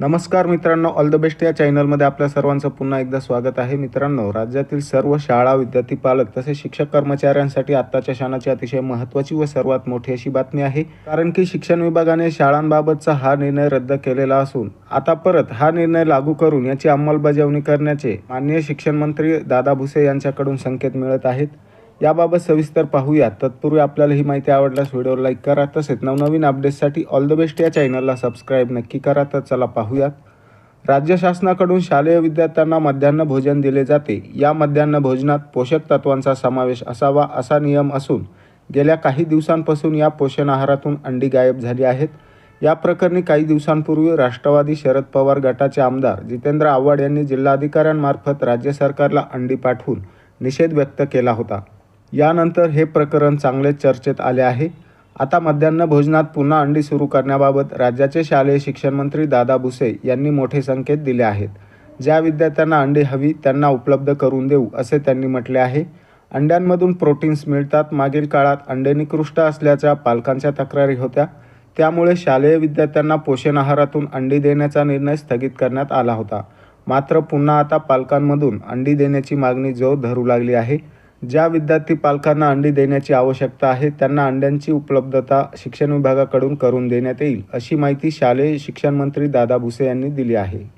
नमस्कार मित्रांनो all the best या चॅनलमध्ये आपल्या सर्वांचं पुन्हा एकदा स्वागत आहे. मित्रांनो राज्यातील सर्व शाळा विद्यार्थी पालक तसेच शिक्षक कर्मचाऱ्यांसाठी आत्ताच्या क्षणाची अतिशय महत्त्वाची व सर्वात मोठी अशी बातमी आहे. कारण की शिक्षण विभागाने शाळांबाबतचा हा निर्णय रद्द केलेला असून आता परत हा निर्णय लागू करून याची अंमलबजावणी करण्याचे माननीय शिक्षण मंत्री दादा भुसे यांच्याकडून संकेत मिळत आहेत. याबाबत सविस्तर पाहूया तत्पूर्वी आपल्याला ही माहिती आवडल्यास व्हिडिओ लाईक करा. तसेच नवनवीन अपडेट्ससाठी ऑल द बेस्ट या चॅनलला सबस्क्राईब नक्की करा. तर चला पाहूयात. राज्य शासनाकडून शालेय विद्यार्थ्यांना मध्यान्ह भोजन दिले जाते. या मध्यान्ह भोजनात पोषक तत्वांचा समावेश असावा असा नियम असून गेल्या काही दिवसांपासून या पोषण आहारातून अंडी गायब झाली आहेत. या प्रकरणी काही दिवसांपूर्वी राष्ट्रवादी शरद पवार गटाचे आमदार जितेंद्र आव्हाड यांनी जिल्हाधिकाऱ्यांमार्फत राज्य सरकारला अंडी पाठवून निषेध व्यक्त केला होता. यानंतर हे प्रकरण चांगले चर्चेत आले आहे. आता मध्यान्ह भोजनात पुन्हा अंडी सुरू करण्याबाबत राज्याचे शालेय शिक्षण मंत्री दादा भुसे यांनी मोठे संकेत दिले आहेत. ज्या विद्यार्थ्यांना अंडी हवी त्यांना उपलब्ध करून देऊ असे त्यांनी म्हटले आहे. अंड्यांमधून प्रोटीन्स मिळतात. मागील काळात अंडे निकृष्ट असल्याच्या पालकांच्या तक्रारी होत्या. त्यामुळे शालेय विद्यार्थ्यांना पोषण आहारातून अंडी देण्याचा निर्णय स्थगित करण्यात आला होता. मात्र पुन्हा आता पालकांमधून अंडी देण्याची मागणी जोर धरू लागली आहे. ज्या विद्यार्थी पालकांना अंडी देण्याची आवश्यकता आहे त्यांना अंड्यांची उपलब्धता शिक्षण विभागाकडून करून देण्यात येईल अशी माहिती शालेय शिक्षण मंत्री दादा भुसे यांनी दिली आहे.